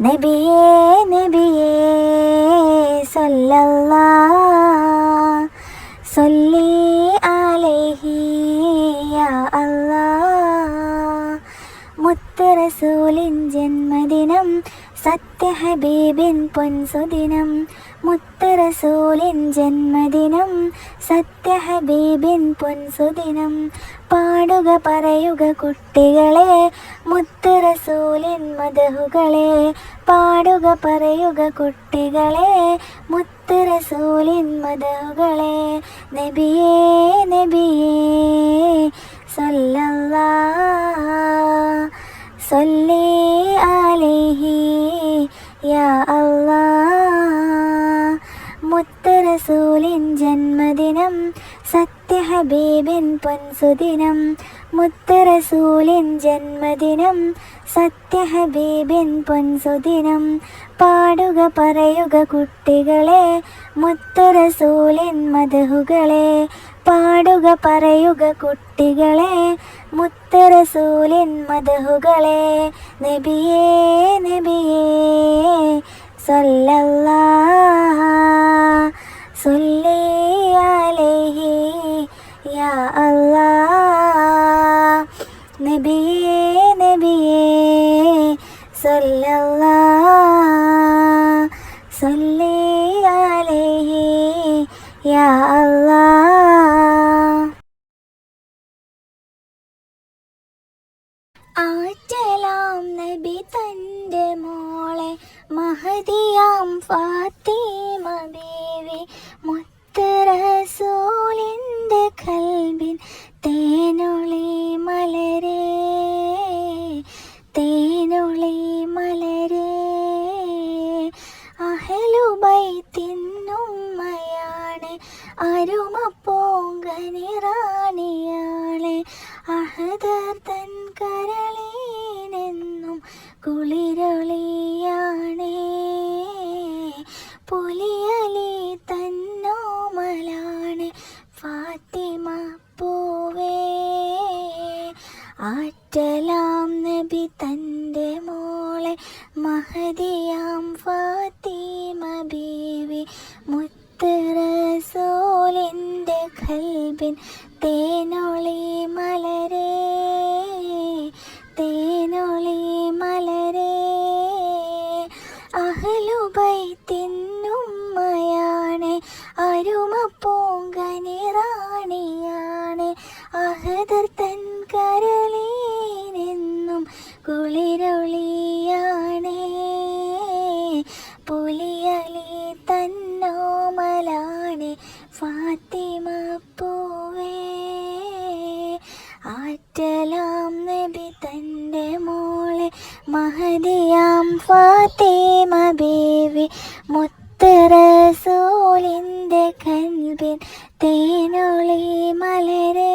നബിയേ നബിയേ സല്ലല്ലാ സല്ലി അലൈഹി യാ അല്ലാ. മുത്തറസൂലിൻ ജന്മദിനം സത്യഹബീബിൻ പൊൻസുദിനം മുത്തറസൂലിൻ ജന്മദിനം സത്യഹബീബിൻ പൊൻസുദിനം. പാടുക പറയുക കുട്ടികളെ മുത്തറസൂലിൻ മധുകളെ പാടുക പറയുക കുട്ടികളെ മുത്തറസൂലിൻ മധുകളെ നബിയേ നബിയേ സല്ലല്ലാ സല്ലി അലൈഹി യാ അല്ലാ മുത്തറസൂലിൻ ജന്മദിനം സത്യഹബീബിൻ പൊൻസുദിനം. മുത്തറസൂലിൻ ജന്മദിനം സത്യഹബീബിൻ പൊൻസുദിനം. പാടുക പറയുക കുട്ടികളെ മുത്തറസൂലിൻ മധുകളെ പാടുക പറയുക കുട്ടികളെ മുത്തറസൂലിൻ മധുകളെ നബിയേ നബിയേ സല്ലല്ലാ നബി തന്റെ മോളെ മഹദിയാം ഫാത്തിമ ബീവി മുത്തറസൂലിന്റെ കൽബിൻ തേനൊളി മലരേ തേനൊളി മലരേ. അഹലുബൈത്തിന്നുമ്മയാണ് അരുമ പോങ്കനിറാണിയാളെ കുളിരൊളിയാണേ. പുലിയലി തന്നോമലാണ് ഫാത്തിമ പൂവേ. ആറ്റലാം നബി തന്റെ മോളെ. മഹദിയാം ഫാത്തിമ ബീവി. മുത്തറസോലിന്റെ കൽബിൻ തേനൊളി അഹലുബൈത്തിന്നുമ്മയാണ് അരുമ പൂങ്കനിറാണിയാണ് അഹദർ തൻ കരളീനെന്നും കുളിരൊളിയാണെ. പുലിയലി തന്നോമലാണ് ഫാത്തിമ പൂവേ മഹദിയാം ഫാത്തിമ ബീവി മുത്തറസൂലിന്റെ കൽബിൻ തേനൊളി മലരേ.